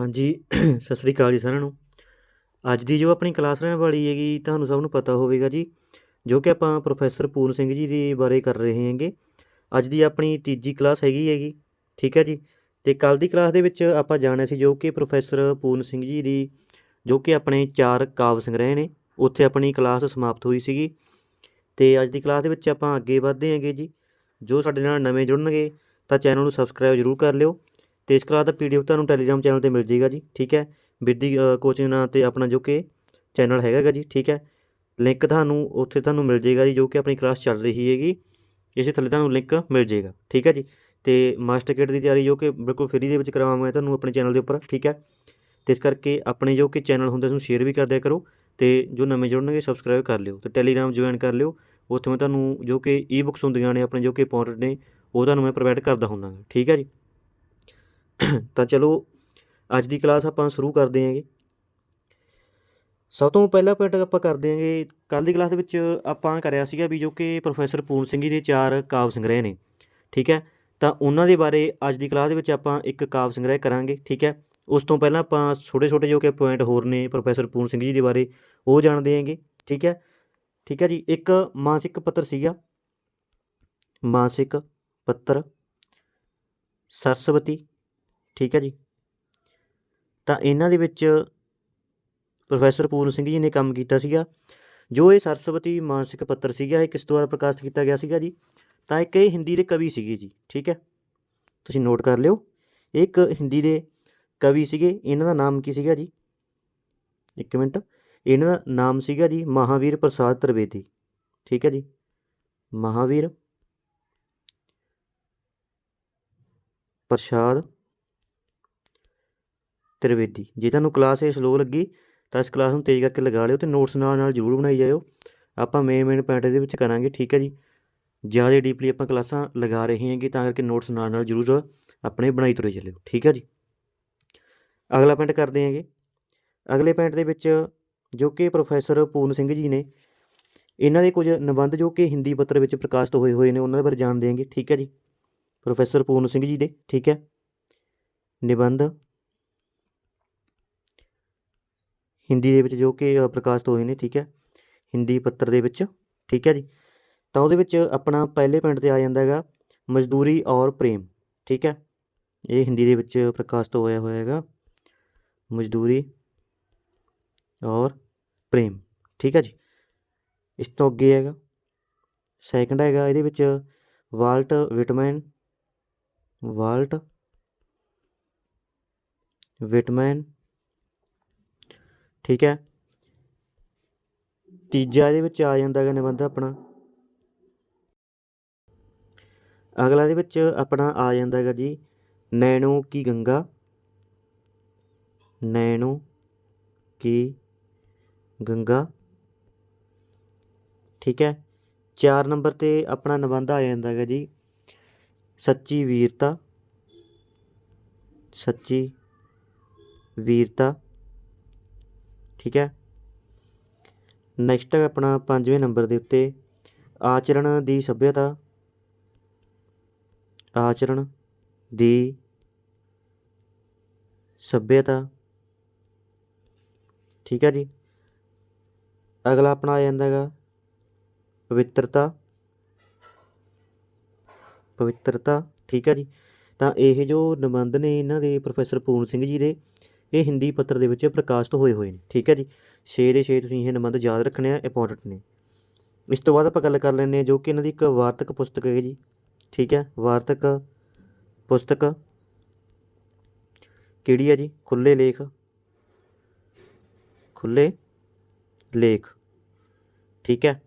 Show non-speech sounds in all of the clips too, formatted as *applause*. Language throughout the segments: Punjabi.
ਹਾਂਜੀ, *clears throat* ਸਤਿ ਸ੍ਰੀ ਅਕਾਲ ਜੀ ਸਾਰਿਆਂ ਨੂੰ। ਅੱਜ ਦੀ ਜੋ ਆਪਣੀ ਕਲਾਸ ਰਹਿਣ ਵਾਲੀ ਹੈਗੀ, ਤੁਹਾਨੂੰ ਸਭ ਨੂੰ ਪਤਾ ਹੋਵੇਗਾ ਜੀ, ਜੋ ਕਿ ਆਪਾਂ ਪ੍ਰੋਫੈਸਰ ਪੂਰਨ ਸਿੰਘ ਜੀ ਦੇ ਬਾਰੇ ਕਰ ਰਹੇ ਹਾਂਗੇ। ਅੱਜ ਦੀ ਆਪਣੀ ਤੀਜੀ ਕਲਾਸ ਹੈਗੀ ਹੈਗੀ, ਠੀਕ ਹੈ ਜੀ? ਤੇ ਕੱਲ ਦੀ ਕਲਾਸ ਦੇ ਵਿੱਚ ਆਪਾਂ ਜਾਣਿਆ ਸੀ ਜੋ ਕਿ ਪ੍ਰੋਫੈਸਰ ਪੂਰਨ ਸਿੰਘ ਜੀ ਦੀ, ਜੋ ਕਿ ਆਪਣੇ ਚਾਰ ਕਾਵਿ ਸੰਗ੍ਰਹਿ ਨੇ, ਉੱਥੇ ਆਪਣੀ ਕਲਾਸ ਸਮਾਪਤ ਹੋਈ ਸੀਗੀ। ਤੇ ਅੱਜ ਦੀ ਕਲਾਸ ਦੇ ਵਿੱਚ ਆਪਾਂ ਅੱਗੇ ਵਧਦੇ ਹਾਂਗੇ ਜੀ। ਜੋ ਸਾਡੇ ਨਾਲ ਨਵੇਂ ਜੁੜਨਗੇ, ਤਾਂ ਚੈਨਲ ਨੂੰ ਸਬਸਕ੍ਰਾਈਬ ਜ਼ਰੂਰ ਕਰ ਲਿਓ। ਤੇ ਇਸ ਕਲਾਸ ਦਾ ਪੀਡੀਐਫ ਤੁਹਾਨੂੰ ਟੈਲੀਗ੍ਰਾਮ ਚੈਨਲ ਤੇ ਮਿਲ ਜਾਏਗਾ ਜੀ, ਠੀਕ ਹੈ? ਬਿਰਦੀ ਕੋਚਿੰਗ ਨਾਂ ਤੇ ਆਪਣਾ ਜੋ ਕਿ ਚੈਨਲ ਹੈਗਾ ਜੀ, ਠੀਕ ਹੈ? ਲਿੰਕ ਤੁਹਾਨੂੰ, ਉੱਥੇ ਤੁਹਾਨੂੰ ਮਿਲ ਜਾਏਗਾ ਜੀ, ਜੋ ਕਿ ਆਪਣੀ ਕਲਾਸ ਚੱਲ ਰਹੀ ਹੈਗੀ। ਇਸੇ ਥੱਲੇ ਤੁਹਾਨੂੰ ਲਿੰਕ ਮਿਲ ਜਾਏਗਾ, ਠੀਕ ਹੈ ਜੀ? ਤੇ ਮਾਸਟਰ ਕਿਟ ਦੀ ਤਿਆਰੀ ਜੋ ਕਿ ਬਿਲਕੁਲ ਫ੍ਰੀ ਦੇ ਵਿੱਚ ਕਰਾਵਾਂਗਾ ਤੁਹਾਨੂੰ ਆਪਣੇ ਚੈਨਲ ਦੇ ਉੱਪਰ, ਠੀਕ ਹੈ? ਤੇ ਇਸ ਕਰਕੇ ਆਪਣੇ ਜੋ ਕਿ ਚੈਨਲ ਹੁੰਦੇ ਉਸਨੂੰ ਸ਼ੇਅਰ ਵੀ ਕਰਦਿਆ ਕਰੋ ਤੇ ਜੋ ਨਵੇਂ ਜੁੜਨਗੇ ਸਬਸਕ੍ਰਾਈਬ ਕਰ ਲਿਓ ਤੇ ਟੈਲੀਗ੍ਰਾਮ ਜੁਆਇਨ ਕਰ ਲਿਓ। ਉੱਥੇ ਮੈਂ ਤੁਹਾਨੂੰ ਜੋ ਕਿ ਈ ਬੁੱਕਸ ਹੁੰਦੀਆਂ ਨੇ, ਆਪਣੇ ਜੋ ਕਿ ਇੰਪੋਰਟੈਂਟ ਨੇ, ਉਹ ਤੁਹਾਨੂੰ ਮੈਂ ਪ੍ਰੋਵਾਈਡ ਕਰਦਾ ਹੁੰਦਾ ਗਾ, ਠੀਕ ਹੈ ਜੀ? ਤਾਂ ਚਲੋ, ਅੱਜ ਦੀ ਕਲਾਸ ਆਪਾਂ ਸ਼ੁਰੂ ਕਰਦੇ ਹਾਂਗੇ। ਸਭ ਤੋਂ ਪਹਿਲਾ ਪੁਆਇੰਟ ਆਪਾਂ ਕਰਦੇ ਹਾਂਗੇ ਕੱਲ ਦੀ ਕਲਾਸ ਦੇ ਵਿੱਚ ਆਪਾਂ ਕਰਿਆ ਸੀਗਾ ਵੀ ਜੋ ਕਿ ਪ੍ਰੋਫੈਸਰ ਪੂਰਨ ਸਿੰਘ ਜੀ ਦੇ ਚਾਰ ਕਾਵਿ ਸੰਗ੍ਰਹਿ ਨੇ, ਠੀਕ ਹੈ? ਤਾਂ ਉਹਨਾਂ ਦੇ ਬਾਰੇ ਅੱਜ ਦੀ ਕਲਾਸ ਦੇ ਵਿੱਚ ਆਪਾਂ ਇੱਕ ਕਾਵਿ ਸੰਗ੍ਰਹਿ ਕਰਾਂਗੇ, ਠੀਕ ਹੈ? ਉਸ ਤੋਂ ਪਹਿਲਾਂ ਆਪਾਂ ਛੋਟੇ ਛੋਟੇ ਜੋ ਕਿ ਪੁਆਇੰਟ ਹੋਰ ਨੇ ਪ੍ਰੋਫੈਸਰ ਪੂਰਨ ਸਿੰਘ ਜੀ ਦੇ ਬਾਰੇ, ਉਹ ਜਾਣਦੇ ਹਾਂਗੇ, ਠੀਕ ਹੈ? ਠੀਕ ਹੈ ਜੀ, ਇੱਕ ਮਾਸਿਕ ਪੱਤਰ ਸੀਗਾ, ਮਾਸਿਕ ਪੱਤਰ ਸਰਸਵਤੀ ਠੀਕ ਹੈ ਜੀ। ਤਾਂ ਇਹਨਾਂ ਦੇ ਵਿੱਚ ਪ੍ਰੋਫੈਸਰ ਪੂਰਨ ਸਿੰਘ ਜੀ ਨੇ ਕੰਮ ਕੀਤਾ ਸੀਗਾ, ਜੋ ਇਹ ਸਰਸਵਤੀ ਮਾਨਸਿਕ ਪੱਤਰ ਸੀਗਾ, ਇਹ ਕਿਸ ਦੁਆਰਾ ਪ੍ਰਕਾਸ਼ਿਤ ਕੀਤਾ ਗਿਆ ਸੀਗਾ ਜੀ? ਤਾਂ ਇੱਕ ਇਹ ਹਿੰਦੀ ਦੇ ਕਵੀ ਸੀਗੇ ਜੀ, ਠੀਕ ਹੈ। ਤੁਸੀਂ ਨੋਟ ਕਰ ਲਿਓ ਇਹ ਇੱਕ ਹਿੰਦੀ ਦੇ ਕਵੀ ਸੀਗੇ, ਇਹਨਾਂ ਦਾ ਨਾਮ ਕੀ ਸੀਗਾ ਜੀ? ਇੱਕ ਮਿੰਟ, ਇਹਨਾਂ ਦਾ ਨਾਮ ਸੀਗਾ ਜੀ ਮਹਾਵੀਰ ਪ੍ਰਸਾਦ ਤ੍ਰਿਵੇਦੀ, ਠੀਕ ਹੈ ਜੀ। ਮਹਾਵੀਰ ਪ੍ਰਸਾਦ ਤ੍ਰਿਵੇਦੀ। ਜੇ ਤੁਹਾਨੂੰ ਕਲਾਸ ਇਹ ਸਲੋ ਲੱਗੀ, ਤਾਂ ਇਸ ਕਲਾਸ ਨੂੰ ਤੇਜ਼ ਕਰਕੇ ਲਗਾ ਲਿਓ ਤੇ ਨੋਟਸ ਨਾਲ ਨਾਲ ਜ਼ਰੂਰ ਬਣਾਈ ਜਾਇਓ। ਆਪਾਂ ਮੇਨ ਮੇਨ ਪੁਆਇੰਟ ਇਹਦੇ ਵਿੱਚ ਕਰਾਂਗੇ, ਠੀਕ ਹੈ ਜੀ? ਜ਼ਿਆਦਾ ਡੀਪਲੀ ਆਪਾਂ ਕਲਾਸਾਂ ਲਗਾ ਰਹੇ ਹਾਂਗੇ, ਤਾਂ ਕਰਕੇ ਨੋਟਸ ਨਾਲ ਨਾਲ ਜ਼ਰੂਰ ਆਪਣੇ ਬਣਾਈ ਤੁਰੇ ਚੱਲਿਓ, ਠੀਕ ਹੈ ਜੀ? ਅਗਲਾ ਪੁਆਇੰਟ ਕਰਦੇ ਹਾਂਗੇ। ਅਗਲੇ ਪੁਆਇੰਟ ਦੇ ਵਿੱਚ ਜੋ ਕਿ ਪ੍ਰੋਫੈਸਰ ਪੂਰਨ ਸਿੰਘ ਜੀ ਨੇ, ਇਹਨਾਂ ਦੇ ਕੁਝ ਨਿਬੰਧ ਜੋ ਕਿ ਹਿੰਦੀ ਪੱਤਰ ਵਿੱਚ ਪ੍ਰਕਾਸ਼ਿਤ ਹੋਏ ਹੋਏ ਨੇ, ਉਹਨਾਂ ਦੇ ਬਾਰੇ ਜਾਣਦੇ ਹਾਂਗੇ, ਠੀਕ ਹੈ ਜੀ? ਪ੍ਰੋਫੈਸਰ ਪੂਰਨ ਸਿੰਘ ਜੀ ਦੇ, ਠੀਕ ਹੈ? ਨਿਬੰਧ ਹਿੰਦੀ ਦੇ ਵਿੱਚ ਜੋ ਕਿ ਅ, ਪ੍ਰਕਾਸ਼ਿਤ ਹੋਏ ਨੇ ਠੀਕ ਹੈ? ਹਿੰਦੀ ਪੱਤਰ ਦੇ ਵਿੱਚ ਠੀਕ ਹੈ ਜੀ? ਤਾਂ ਉਹਦੇ ਵਿੱਚ ਆਪਣਾ ਪਹਿਲੇ ਪੁਆਇੰਟ ਤੇ ਆ ਜਾਂਦਾ ਹੈਗਾ ਮਜ਼ਦੂਰੀ ਔਰ ਪ੍ਰੇਮ ਠੀਕ ਹੈ? ਇਹ ਹਿੰਦੀ ਦੇ ਵਿੱਚ ਪ੍ਰਕਾਸ਼ਿਤ ਹੋਇਆ ਹੋਇਆ ਹੈਗਾ ਮਜ਼ਦੂਰੀ ਔਰ ਪ੍ਰੇਮ ਠੀਕ ਹੈ ਜੀ? ਇਸ ਤੋਂ ਅੱਗੇ ਹੈਗਾ ਸੈਕੰਡ ਹੈਗਾ ਇਹਦੇ ਵਿੱਚ ਵਾਲਟ ਵਿਟਮੈਨ ਵਾਲਟ ਵਿਟਮੈਨ ਠੀਕ ਹੈ? ਤੀਜਾ ਇਹਦੇ ਵਿੱਚ ਆ ਜਾਂਦਾ ਹੈਗਾ ਨਿਬੰਧ ਆਪਣਾ। ਅਗਲਾ ਦੇ ਵਿੱਚ ਆਪਣਾ ਆ ਜਾਂਦਾ ਹੈਗਾ ਜੀ, ਨੈਣੋ ਕੀ ਗੰਗਾ? ਨੈਣੋ ਕੀ ਗੰਗਾ? ਠੀਕ ਹੈ? 4 ਨੰਬਰ ਤੇ ਆਪਣਾ ਨਿਬੰਧ ਆ ਜਾਂਦਾ ਹੈਗਾ ਜੀ, ਸੱਚੀ ਵੀਰਤਾ। ਸੱਚੀ ਵੀਰਤਾ। ਠੀਕ ਹੈ। ਨੈਕਸਟ ਹੈ ਆਪਣਾ ਪੰਜਵੇਂ ਨੰਬਰ ਦੇ ਉੱਤੇ ਆਚਰਣ ਦੀ ਸਭਿਅਤਾ। ਆਚਰਣ ਦੀ ਸਭਿਅਤਾ। ਠੀਕ ਹੈ ਜੀ। ਅਗਲਾ ਆਪਣਾ ਆ ਜਾਂਦਾ ਹੈਗਾ ਪਵਿੱਤਰਤਾ। ਪਵਿੱਤਰਤਾ, ਠੀਕ ਹੈ ਜੀ। ਤਾਂ ਇਹ ਜੋ ਨਿਬੰਧ ਨੇ ਇਹਨਾਂ ਦੇ ਪ੍ਰੋਫੈਸਰ ਪੂਰਨ ਸਿੰਘ ਜੀ ਦੇ ਇਹ ਹਿੰਦੀ ਪੱਤਰ ਦੇ ਵਿੱਚ ਪ੍ਰਕਾਸ਼ਿਤ ਹੋਏ ਹੋਏ ਨੇ। ਠੀਕ ਹੈ ਜੀ? 6 ਦੇ 6 ਤੁਸੀਂ ਇਹ ਨਿਬੰਧ ਯਾਦ ਰੱਖਣੇ ਆ ਇੰਪੋਰਟੈਂਟ ਨੇ। ਇਸ ਤੋਂ ਬਾਅਦ ਆਪਾਂ ਗੱਲ ਕਰ ਲੈਂਦੇ ਹਾਂ ਜੋ ਕਿ ਇਹਨਾਂ ਦੀ ਇੱਕ ਵਾਰਤਕ ਪੁਸਤਕ ਹੈ ਜੀ। ਠੀਕ ਹੈ? ਵਾਰਤਕ ਪੁਸਤਕ ਕਿਹੜੀ ਹੈ ਜੀ? ਖੁੱਲੇ ਲੇਖ। ਖੁੱਲੇ ਲੇਖ। ਠੀਕ ਹੈ?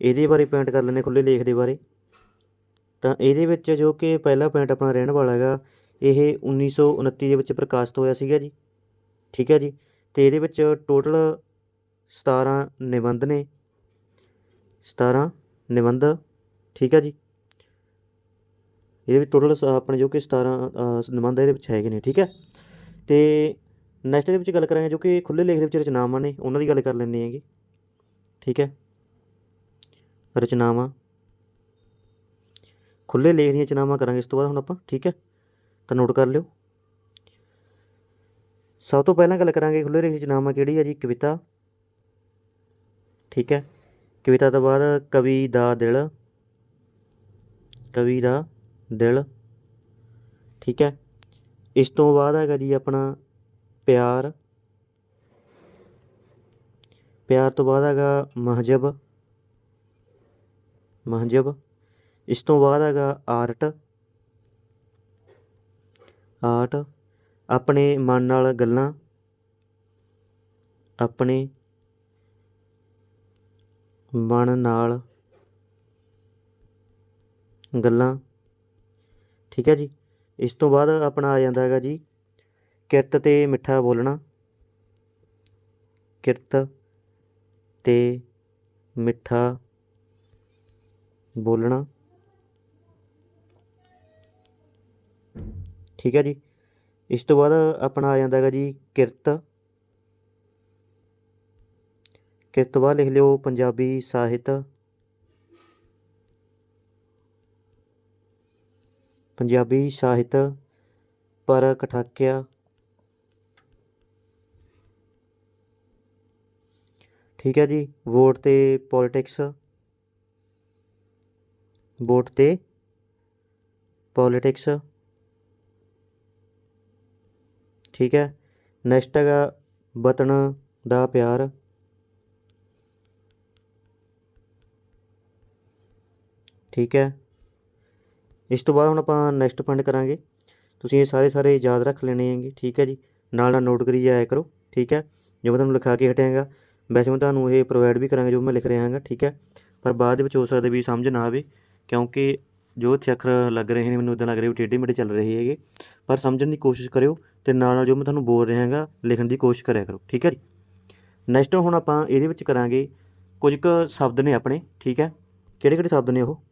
ਇਹਦੇ ਬਾਰੇ ਪੁਆਇੰਟ ਕਰ ਲੈਂਦੇ ਖੁੱਲੇ ਲੇਖ ਦੇ ਬਾਰੇ। ਤਾਂ ਇਹਦੇ ਵਿੱਚ ਜੋ ਕਿ ਪਹਿਲਾ ਪੁਆਇੰਟ ਆਪਣਾ ਰਹਿਣ ਵਾਲਾ ਹੈਗਾ ਇਹ 1929 ਦੇ ਵਿੱਚ ਪ੍ਰਕਾਸ਼ਿਤ ਹੋਇਆ ਸੀਗਾ ਜੀ। ਠੀਕ ਹੈ ਜੀ। ਤੇ ਇਹਦੇ ਵਿੱਚ ਟੋਟਲ 17 ਨਿਬੰਧ ਨੇ। 17 ਨਿਬੰਧ। ਠੀਕ ਹੈ ਜੀ। ਇਹਦੇ ਵਿੱਚ ਟੋਟਲ ਆਪਣੇ ਜੋ ਕਿ 17 ਨਿਬੰਧ ਇਹਦੇ ਵਿੱਚ ਹੈਗੇ ਨੇ। ਠੀਕ ਹੈ। ਤੇ ਨੈਕਸਟ ਦੇ ਵਿੱਚ ਗੱਲ ਕਰਾਂਗੇ ਜੋ ਕਿ ਖੁੱਲੇ ਲੇਖ ਦੇ ਵਿੱਚ ਰਚਨਾਵਾਂ ਨੇ। ਉਹਨਾਂ ਦੀ ਗੱਲ ਕਰ ਲੈਂਦੇ ਹੈਗੇ ਠੀਕ ਹੈ। ਰਚਨਾਵਾਂ। ਖੁੱਲੇ ਲੇਖ ਦੀਆਂ ਰਚਨਾਵਾਂ ਕਰਾਂਗੇ ਇਸ ਤੋਂ ਬਾਅਦ ਹੁਣ ਆਪਾਂ। ਠੀਕ ਹੈ। ਤਾਂ ਨੋਟ ਕਰ ਲਿਓ। ਸਭ ਤੋਂ ਪਹਿਲਾਂ ਗੱਲ ਕਰਾਂਗੇ ਖੁੱਲ੍ਹੇ ਰਚਨਾਵਾਂ ਕਿਹੜੀ ਹੈ ਜੀ? ਕਵਿਤਾ। ਠੀਕ ਹੈ। ਕਵਿਤਾ ਤੋਂ ਬਾਅਦ ਕਵੀ ਦਾ ਦਿਲ। ਕਵੀ ਦਾ ਦਿਲ। ਠੀਕ ਹੈ। ਇਸ ਤੋਂ ਬਾਅਦ ਹੈਗਾ ਜੀ ਆਪਣਾ ਪਿਆਰ। ਪਿਆਰ ਤੋਂ ਬਾਅਦ ਹੈਗਾ ਮਹਜਬ। ਮਹਜਬ। ਇਸ ਤੋਂ ਬਾਅਦ ਹੈਗਾ ਆਰਟ। ਆਰਟ ਆਪਣੇ ਮਨ ਨਾਲ ਗੱਲਾਂ, ਆਪਣੇ ਮਨ ਨਾਲ ਗੱਲਾਂ। ਠੀਕ ਹੈ ਜੀ? ਇਸ ਤੋਂ ਬਾਅਦ ਆਪਣਾ ਆ ਜਾਂਦਾ ਹੈਗਾ ਜੀ, ਕਿਰਤ ਤੇ ਮਿੱਠਾ ਬੋਲਣਾ। ਕਿਰਤ ਤੇ ਮਿੱਠਾ ਬੋਲਣਾ। ਠੀਕ ਹੈ ਜੀ। ਇਸ ਤੋਂ ਬਾਅਦ ਆਪਣਾ ਆ ਜਾਂਦਾ ਹੈਗਾ ਜੀ ਕਿਰਤ। ਕਿਰਤ ਤੋਂ ਬਾਅਦ ਲਿਖ ਲਿਓ ਪੰਜਾਬੀ ਸਾਹਿਤ। ਪੰਜਾਬੀ ਸਾਹਿਤ ਪਰ ਕਠਾਕਿਆ। ਠੀਕ ਹੈ ਜੀ, ਵੋਟ ਤੇ ਪੋਲਿਟਿਕਸ। ਵੋਟ ਤੇ ਪੋਲਿਟਿਕਸ। ਠੀਕ ਹੈ। ਨੈਕਸਟ ਹੈਗਾ ਵਤਨ ਦਾ ਪਿਆਰ। ਠੀਕ ਹੈ। ਇਸ ਤੋਂ ਬਾਅਦ ਹੁਣ ਆਪਾਂ ਨੈਕਸਟ ਫੰਡ ਕਰਾਂਗੇ। ਤੁਸੀਂ ਇਹ ਸਾਰੇ ਸਾਰੇ ਯਾਦ ਰੱਖ ਲੈਣੇ ਹੈਗੇ। ਠੀਕ ਹੈ ਜੀ। ਨਾਲ ਨਾਲ ਨੋਟ ਕਰੀ ਜਾਇਆ ਕਰੋ। ਠੀਕ ਹੈ। ਜੋ ਮੈਂ ਤੁਹਾਨੂੰ ਲਿਖਾ ਕੇ ਹਟਿਆਂਗਾ। ਵੈਸੇ ਮੈਂ ਤੁਹਾਨੂੰ ਇਹ ਪ੍ਰੋਵਾਈਡ ਵੀ ਕਰਾਂਗਾ ਜੋ ਮੈਂ ਲਿਖ ਰਿਹਾ ਹਾਂਗਾ। ਠੀਕ ਹੈ। ਪਰ ਬਾਅਦ ਦੇ ਵਿੱਚ ਹੋ ਸਕਦਾ ਵੀ ਸਮਝ ਨਾ ਆਵੇ। ਕਿਉਂਕਿ ਜੋ ਇੱਥੇ ਅੱਖਰ ਲੱਗ ਰਹੇ ਨੇ, ਮੈਨੂੰ ਇਦਾਂ ਲੱਗ ਰਿਹਾ ਵੀ ਟੇਢੇ ਮੇਢੇ ਚੱਲ ਰਹੇ ਹੈਗੇ। ਪਰ ਸਮਝਣ ਦੀ ਕੋਸ਼ਿਸ਼ ਕਰਿਓ। ਤੇ ਨਾਲ ਨਾਲ ਜੋ ਮੈਂ ਤੁਹਾਨੂੰ ਬੋਲ ਰਿਹਾ ਹਾਂਗਾ, ਲਿਖਣ ਦੀ ਕੋਸ਼ਿਸ਼ ਕਰਿਆ ਕਰੋ, ਠੀਕ ਹੈ ਜੀ? ਨੈਕਸਟ ਹੁਣ ਆਪਾਂ ਇਹਦੇ ਵਿੱਚ ਕਰਾਂਗੇ ਕੁਝ ਕੁ ਸ਼ਬਦ ਨੇ ਆਪਣੇ, ਠੀਕ ਹੈ? ਕਿਹੜੇ ਕਿਹੜੇ ਸ਼ਬਦ ਨੇ ਉਹ?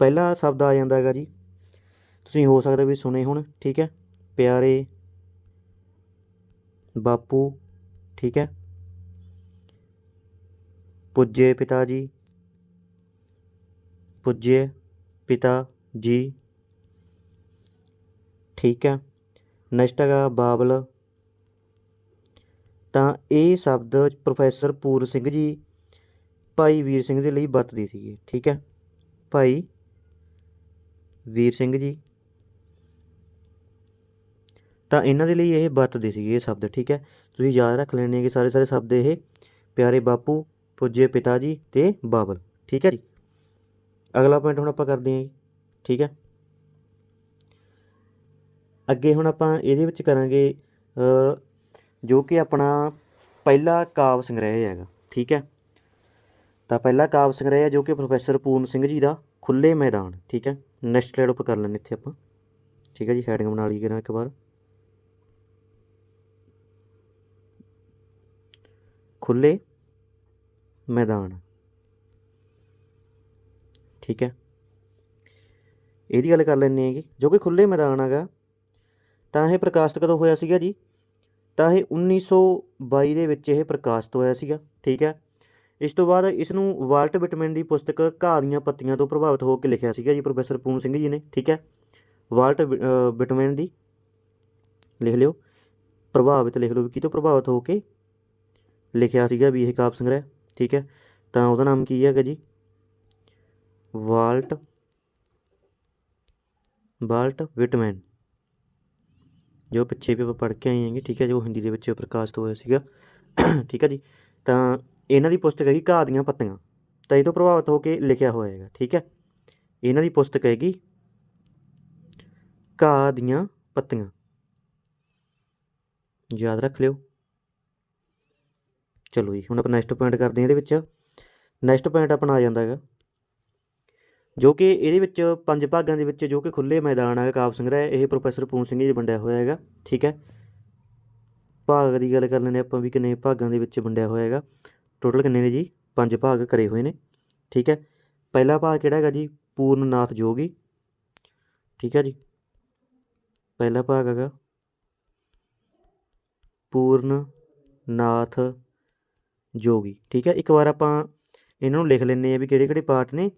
ਪਹਿਲਾ ਸ਼ਬਦ ਆ ਜਾਂਦਾ ਹੈਗਾ ਜੀ, ਤੁਸੀਂ ਹੋ ਸਕਦਾ ਵੀ ਸੁਣੇ ਹੁਣ, ਠੀਕ ਹੈ? ਪਿਆਰੇ ਬਾਪੂ, ਠੀਕ ਹੈ? ਪੁੱਜੇ ਪਿਤਾ ਜੀ, ਪੁੱਜੇ ਪਿਤਾ ਜੀ ਠੀਕ ਹੈ। ਨੈਕਸਟ ਹੈਗਾ ਬਾਬਲ। ਤਾਂ ਇਹ ਸ਼ਬਦ ਪ੍ਰੋਫੈਸਰ ਪੂਰ ਸਿੰਘ ਜੀ ਭਾਈ ਵੀਰ ਸਿੰਘ ਦੇ ਲਈ ਵਰਤਦੇ ਸੀਗੇ, ਠੀਕ ਹੈ। ਭਾਈ ਵੀਰ ਸਿੰਘ ਜੀ। ਤਾਂ ਇਹਨਾਂ ਦੇ ਲਈ ਇਹ ਵਰਤਦੇ ਸੀਗੇ ਇਹ ਸ਼ਬਦ, ਠੀਕ ਹੈ। ਤੁਸੀਂ ਯਾਦ ਰੱਖ ਲੈਣੇ ਕਿ ਸਾਰੇ ਸਾਰੇ ਸ਼ਬਦ ਇਹ, ਪਿਆਰੇ ਬਾਪੂ, ਪੁੱਜੇ ਪਿਤਾ ਜੀ ਤੇ ਬਾਬਲ, ਠੀਕ ਹੈ ਜੀ। ਅਗਲਾ ਪੁਆਇੰਟ ਹੁਣ ਆਪਾਂ ਕਰਦੇ ਹਾਂ ਜੀ, ਠੀਕ ਹੈ। ਅੱਗੇ ਹੁਣ ਆਪਾਂ ਇਹਦੇ ਵਿੱਚ ਕਰਾਂਗੇ ਜੋ ਕਿ ਆਪਣਾ ਪਹਿਲਾ ਕਾਵਿ ਸੰਗ੍ਰਹਿ ਹੈਗਾ, ਠੀਕ ਹੈ? ਤਾਂ ਪਹਿਲਾ ਕਾਵਿ ਸੰਗ੍ਰਹਿ ਹੈ ਜੋ ਕਿ ਪ੍ਰੋਫੈਸਰ ਪੂਰਨ ਸਿੰਘ ਜੀ ਦਾ ਖੁੱਲੇ ਮੈਦਾਨ, ਠੀਕ ਹੈ? ਨੈਕਸਟ ਸਲਾਈਡ ਉੱਪਰ ਕਰ ਲੈਣੇ ਇੱਥੇ ਆਪਾਂ, ਠੀਕ ਹੈ ਜੀ? ਹੈਡਿੰਗ ਬਣਾ ਲਈ ਕਰਾਂ ਇੱਕ ਵਾਰ। ਖੁੱਲੇ ਮੈਦਾਨ, ਠੀਕ ਹੈ? ਇਹਦੀ ਗੱਲ ਕਰ ਲੈਂਦੇ ਹੈਗੇ ਜੋ ਕਿ ਖੁੱਲੇ ਮੈਦਾਨ ਹੈਗਾ ਤਾਂ ਇਹ ਪ੍ਰਕਾਸ਼ਿਤ ਕਦੋਂ ਹੋਇਆ ਸੀਗਾ ਜੀ? ਤਾਂ ਇਹ 1922 ਦੇ ਵਿੱਚ ਇਹ ਪ੍ਰਕਾਸ਼ਿਤ ਹੋਇਆ ਸੀਗਾ, ਠੀਕ ਹੈ? ਇਸ ਤੋਂ ਬਾਅਦ ਇਸ ਨੂੰ ਵਾਲਟ ਵਿਟਮੈਨ ਦੀ ਪੁਸਤਕ ਘਾਹ ਦੀਆਂ ਪੱਤੀਆਂ ਤੋਂ ਪ੍ਰਭਾਵਿਤ ਹੋ ਕੇ ਲਿਖਿਆ ਸੀਗਾ ਜੀ, ਪ੍ਰੋਫੈਸਰ ਪੂਰਨ ਸਿੰਘ ਜੀ ਨੇ, ਠੀਕ ਹੈ? ਵਾਲਟ ਵਿ- ਵਿਟਮੈਨ ਦੀ, ਲਿਖ ਲਿਓ, ਪ੍ਰਭਾਵਿਤ ਲਿਖ ਲਓ ਵੀ ਕਿਤੋਂ ਪ੍ਰਭਾਵਿਤ ਹੋ ਕੇ ਲਿਖਿਆ ਸੀਗਾ ਵੀ ਇਹ ਕਾਵਿ ਸੰਗ੍ਰਹਿ, ਠੀਕ ਹੈ? ਤਾਂ ਉਹਦਾ ਨਾਮ ਕੀ ਹੈਗਾ ਜੀ? Walt Walt Whitman. ਜੋ ਪਿੱਛੇ ਵੀ ਆਪਾਂ ਪੜ੍ਹ ਕੇ ਆਏ ਹਾਂਗੇ, ਠੀਕ ਹੈ ਜੋ ਹਿੰਦੀ ਦੇ ਵਿੱਚ ਪ੍ਰਕਾਸ਼ਿਤ ਹੋਇਆ ਸੀਗਾ। ਠੀਕ ਹੈ ਜੀ, ਤਾਂ ਇਹਨਾਂ ਦੀ ਪੁਸਤਕ ਹੈਗੀ ਘਾਹ ਦੀਆਂ ਪੱਤੀਆਂ। ਤਾਂ ਇਹ ਤੋਂ ਪ੍ਰਭਾਵਿਤ ਹੋ ਕੇ ਲਿਖਿਆ ਹੋਇਆ ਹੈਗਾ, ਠੀਕ ਹੈ। ਇਹਨਾਂ ਦੀ ਪੁਸਤਕ ਹੈਗੀ ਘਾਹ ਦੀਆਂ ਪੱਤੀਆਂ। ਯਾਦ ਰੱਖ ਲਿਓ। ਚਲੋ ਜੀ, ਹੁਣ ਆਪਾਂ ਨੈਕਸਟ ਪੁਆਇੰਟ ਕਰਦੇ ਹਾਂ ਇਹਦੇ ਵਿੱਚ। ਨੈਕਸਟ ਪੁਆਇੰਟ ਆਪਣਾ ਆ ਜਾਂਦਾ ਹੈਗਾ। ਜੋ ਕਿ ਇਹਦੇ ਵਿੱਚ ਪੰਜ ਭਾਗਾਂ ਦੇ ਵਿੱਚ ਜੋ ਕਿ ਖੁੱਲੇ ਮੈਦਾਨ ਹੈਗਾ ਕਾਵਿ ਸੰਗ੍ਰਹਿ, ਇਹ ਪ੍ਰੋਫੈਸਰ ਪੂਰਨ ਸਿੰਘ ਜੀ ਵੰਡਿਆ ਹੋਇਆ ਹੈਗਾ, ਠੀਕ ਹੈ। ਭਾਗ ਦੀ ਗੱਲ ਕਰ ਲੈਂਦੇ ਆਪਾਂ ਵੀ ਕਿੰਨੇ ਭਾਗਾਂ ਦੇ ਵਿੱਚ ਵੰਡਿਆ ਹੋਇਆ ਹੈਗਾ। ਟੋਟਲ ਕਿੰਨੇ ਨੇ ਜੀ? ਪੰਜ ਭਾਗ ਕਰੇ ਹੋਏ ਨੇ, ਠੀਕ ਹੈ। ਪਹਿਲਾ ਭਾਗ ਕਿਹੜਾ ਹੈਗਾ ਜੀ? ਪੂਰਨਨਾਥ ਜੋਗੀ, ਠੀਕ ਹੈ ਜੀ। ਪਹਿਲਾ ਭਾਗ ਹੈਗਾ ਪੂਰਨ ਨਾਥ ਜੋਗੀ, ਠੀਕ ਹੈ। ਇੱਕ ਵਾਰ ਆਪਾਂ ਇਹਨਾਂ ਨੂੰ ਲਿਖ ਲੈਂਦੇ ਆ ਵੀ ਕਿਹੜੇ ਕਿਹੜੇ ਪਾਰਟ ਨੇ।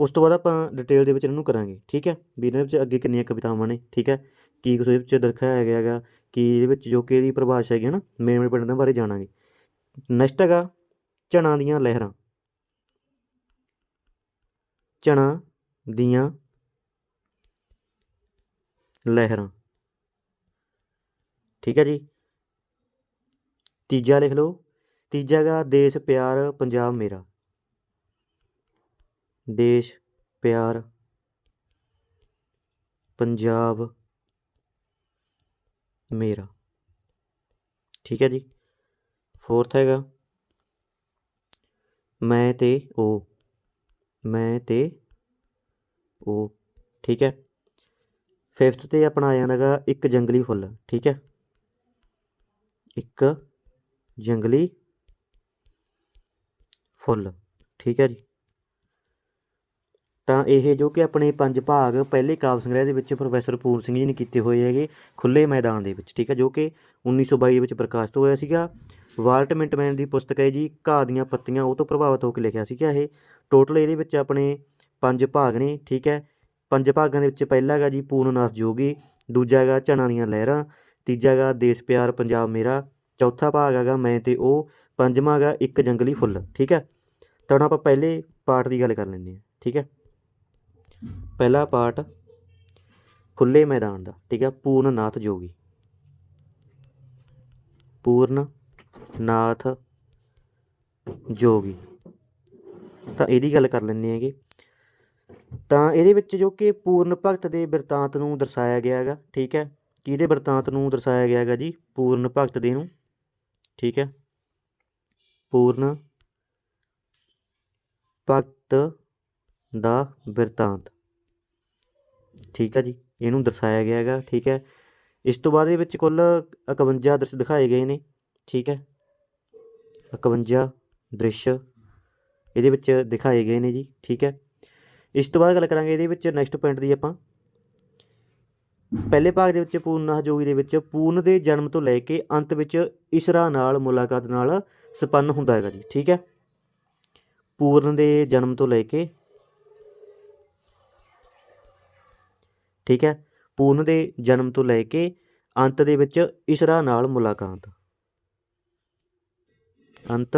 ਉਸ ਤੋਂ ਬਾਅਦ ਆਪਾਂ ਡਿਟੇਲ ਦੇ ਵਿੱਚ ਇਹਨਾਂ ਨੂੰ ਕਰਾਂਗੇ, ਠੀਕ ਹੈ? ਵੀ ਇਹਨਾਂ ਵਿੱਚ ਅੱਗੇ ਕਿੰਨੀਆਂ ਕਵਿਤਾਵਾਂ ਨੇ, ਠੀਕ ਹੈ? ਕੀ ਕੁਛ ਵਿੱਚ ਦਿਖਾਇਆ ਗਿਆ ਹੈਗਾ, ਕੀ ਇਹਦੇ ਵਿੱਚ ਜੋ ਕਿ ਇਹਦੀ ਪਰਿਭਾਸ਼ਾ ਹੈਗੀ ਹੈ ਨਾ ਮੇਨ ਮੇਨ ਪਿੰਡਾਂ ਬਾਰੇ ਜਾਣਾਂਗੇ। ਨੈਕਸਟ ਹੈਗਾ ਝਣਾ ਦੀਆਂ ਲਹਿਰਾਂ। ਝਣਾ ਦੀਆਂ ਲਹਿਰਾਂ। ਠੀਕ ਹੈ ਜੀ? ਤੀਜਾ ਲਿਖ ਲਓ। ਤੀਜਾ ਹੈਗਾ, ਦੇਸ਼ ਪਿਆਰ ਪੰਜਾਬ ਮੇਰਾ। ਦੇਸ਼, ਪਿਆਰ, ਪੰਜਾਬ, ਮੇਰਾ। ਠੀਕ ਹੈ ਜੀ? ਫੋਰਥ ਹੈਗਾ। ਮੈਂ ਤੇ ਉਹ ਮੈਂ ਤੇ ਉਹ ਠੀਕ ਹੈ? ਫਿਫਥ ਤੇ ਆਪਣਾ ਆ ਜਾਂਦਾ ਇੱਕ ਜੰਗਲੀ ਫੁੱਲ। ਠੀਕ ਹੈ? ਇੱਕ ਜੰਗਲੀ ਫੁੱਲ। ਠੀਕ ਹੈ ਜੀ? ਤਾਂ ਇਹ ਜੋ ਕਿ ਆਪਣੇ ਪੰਜ ਭਾਗ ਪਹਿਲੇ ਕਾਵਿ ਸੰਗ੍ਰਹਿ ਦੇ ਵਿੱਚ ਪ੍ਰੋਫੈਸਰ ਪੂਰਨ ਸਿੰਘ ਜੀ ਨੇ ਕੀਤੇ ਹੋਏ ਹੈਗੇ ਖੁੱਲੇ ਮੈਦਾਨ ਦੇ ਵਿੱਚ, ਠੀਕ ਹੈ, ਜੋ ਕਿ 1922 ਦੇ ਵਿੱਚ ਪ੍ਰਕਾਸ਼ਿਤ ਹੋਇਆ ਸੀਗਾ। ਵਾਲਟ ਮਿੰਟਮੈਨ ਦੀ ਪੁਸਤਕ ਹੈ ਜੀ, ਘਾਹ ਦੀਆਂ ਪੱਤੀਆਂ, ਉਹ ਤੋਂ ਪ੍ਰਭਾਵਿਤ ਹੋ ਕੇ ਲਿਖਿਆ ਸੀਗਾ ਇਹ। ਟੋਟਲ ਇਹਦੇ ਵਿੱਚ ਆਪਣੇ ਪੰਜ ਭਾਗ ਨੇ, ਠੀਕ ਹੈ। ਪੰਜ ਭਾਗਾਂ ਦੇ ਵਿੱਚ ਪਹਿਲਾ ਹੈਗਾ ਜੀ, ਪੂਰਨਨਾਥ ਜੋਗੀ, ਦੂਜਾ ਹੈਗਾ ਚਣਾ ਦੀਆਂ ਲਹਿਰਾਂ, ਤੀਜਾ ਹੈਗਾ ਦੇਸ਼ ਪਿਆਰ, ਪੰਜਾਬ ਮੇਰਾ, ਚੌਥਾ ਭਾਗ ਹੈਗਾ ਮੈਂ ਤੇ ਉਹ, ਪੰਜਵਾਂ ਹੈਗਾ ਇੱਕ ਜੰਗਲੀ ਫੁੱਲ, ਠੀਕ ਹੈ। ਤਾਂ ਹੁਣ ਆਪਾਂ ਪਹਿਲੇ ਪਾਰਟ ਦੀ ਗੱਲ ਕਰ ਲੈਂਦੇ ਹਾਂ, ਠੀਕ ਹੈ। ਪਹਿਲਾ ਪਾਠ ਖੁੱਲੇ ਮੈਦਾਨ ਦਾ, ਠੀਕ ਹੈ ਪੂਰਨ ਨਾਥ ਜੋਗੀ। ਪੂਰਨ ਨਾਥ ਜੋਗੀ। ਤਾਂ ਇਹਦੀ ਗੱਲ ਕਰ ਲੈਂਦੇ ਹੈਗੇ। ਤਾਂ ਇਹਦੇ ਵਿੱਚ ਜੋ ਕਿ ਪੂਰਨ ਭਗਤ ਦੇ ਬਿਰਤਾਂਤ ਨੂੰ ਦਰਸਾਇਆ ਗਿਆ ਹੈਗਾ, ਠੀਕ ਹੈ। ਕਿਹਦੇ ਬਿਰਤਾਂਤ ਨੂੰ ਦਰਸਾਇਆ ਗਿਆ ਹੈਗਾ ਜੀ? ਪੂਰਨ ਭਗਤ ਦੇ ਨੂੰ, ਠੀਕ ਹੈ। ਪੂਰਨ ਭਗਤ ਦਾ ਬਿਰਤਾਂਤ। ਠੀਕ ਹੈ ਜੀ, ਇਹਨੂੰ ਦਰਸਾਇਆ ਗਿਆ ਹੈਗਾ, ਠੀਕ ਹੈ। ਇਸ ਤੋਂ ਬਾਅਦ ਇਹ ਵਿੱਚ ਕੁੱਲ 51 ਦ੍ਰਿਸ਼ ਦਿਖਾਏ ਗਏ ਨੇ, ਠੀਕ ਹੈ। 51 ਦ੍ਰਿਸ਼ ਇਹਦੇ ਵਿੱਚ ਦਿਖਾਏ ਗਏ ਨੇ ਜੀ, ਠੀਕ ਹੈ। ਇਸ ਤੋਂ ਬਾਅਦ ਗੱਲ ਕਰਾਂਗੇ ਇਹਦੇ ਵਿੱਚ ਨੈਕਸਟ ਪੁਆਇੰਟ ਦੀ ਆਪਾਂ। ਪਹਿਲੇ ਭਾਗ ਦੇ ਵਿੱਚ ਪੂਰਨਨਾਥ ਜੋਗੀ ਦੇ ਵਿੱਚ ਪੂਰਨ ਦੇ ਜਨਮ ਤੋਂ ਲੈ ਕੇ ਅੰਤ ਵਿੱਚ ਇਸਰਾ ਨਾਲ ਮੁਲਾਕਾਤ ਨਾਲ ਸੰਪੰਨ ਹੁੰਦਾ ਹੈਗਾ ਜੀ, ਠੀਕ ਹੈ। ਪੂਰਨ ਦੇ ਜਨਮ ਤੋਂ ਲੈ ਕੇ ਠੀਕ ਹੈ? ਪੂਰਨ ਦੇ ਜਨਮ ਤੋਂ ਲੈ ਕੇ ਅੰਤ ਦੇ ਵਿੱਚ ਇਸ਼ਰਾ ਨਾਲ ਮੁਲਾਕਾਤ। ਅੰਤ